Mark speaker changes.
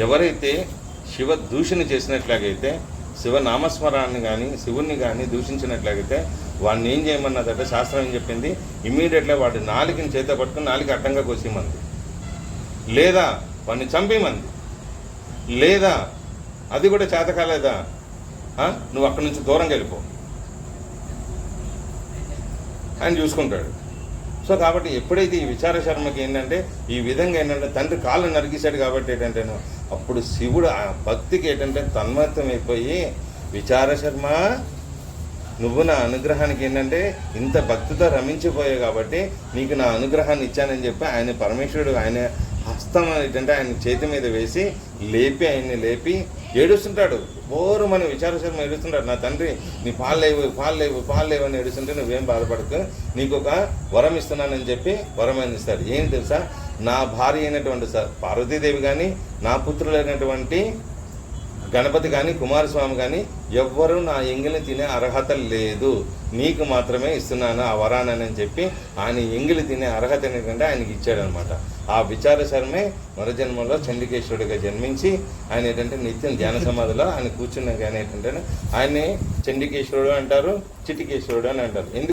Speaker 1: ఎవరైతే శివ దూషణ చేసినట్లాగైతే శివ నామస్మరాన్ని కానీ శివుణ్ణి కానీ దూషించినట్లయితే వాడిని ఏం చేయమన్నదంటే శాస్త్రం ఏం చెప్పింది? ఇమ్మీడియట్గా వాడి నాలుకని చేత పట్టుకుని నాలుక అడ్డంగా కోసేమంది లేదా వాడిని చంపేమంది లేదా అది కూడా చేత కాలేదా? నువ్వు అక్కడి నుంచి దూరంగా వెళ్ళిపో. ఆయన చూసుకుంటాడు. సో కాబట్టి ఎప్పుడైతే ఈ విచార శర్మకి ఏంటంటే ఈ విధంగా ఏంటంటే తండ్రి కాళ్ళు నరికేశాడు కాబట్టి ఏంటంటే అప్పుడు శివుడు ఆ భక్తికి ఏంటంటే తన్మత్తం అయిపోయి విచార శర్మ నువ్వు నా అనుగ్రహానికి ఏంటంటే ఇంత భక్తితో రమించిపోయావు కాబట్టి నీకు నా అనుగ్రహాన్ని ఇచ్చానని చెప్పి ఆయన పరమేశ్వరుడు ఆయన హస్తం ఏంటంటే ఆయన చేతి మీద వేసి లేపి ఆయన్ని లేపి ఏడుస్తుంటాడు. బోరు మన విచార ఏడుస్తుంటాడు. నా తండ్రి నీ పాలు లేవు పాలు లేవు పాలు లేవు అని ఏడుస్తుంటే నువ్వేం బాధపడకు. నీకు ఒక వరం ఇస్తున్నానని చెప్పి వరం అందిస్తాడు. ఏంటి ఏం తెలుసా? నా భార్య అయినటువంటి పార్వతీదేవి కానీ నా పుత్రులైనటువంటి గణపతి కానీ కుమారస్వామి కానీ ఎవ్వరూ నా ఎంగిలి తినే అర్హత లేదు. నీకు మాత్రమే ఇస్తున్నాను ఆ వరానని చెప్పి ఆయన ఎంగిలి తినే అర్హత ఏంటంటే ఆయనకి ఇచ్చాడనమాట. ఆ విచార శర్మే మరుజన్మలో చండికేశ్వరుడిగా జన్మించి ఆయన ఏంటంటే నిత్యం ధ్యాన సమాధిలో ఆయన కూర్చున్న కానీ ఏంటంటే ఆయన్ని చండికేశ్వరుడు అంటారు చిటికేశ్వరుడు అని అంటారు. ఎందుకు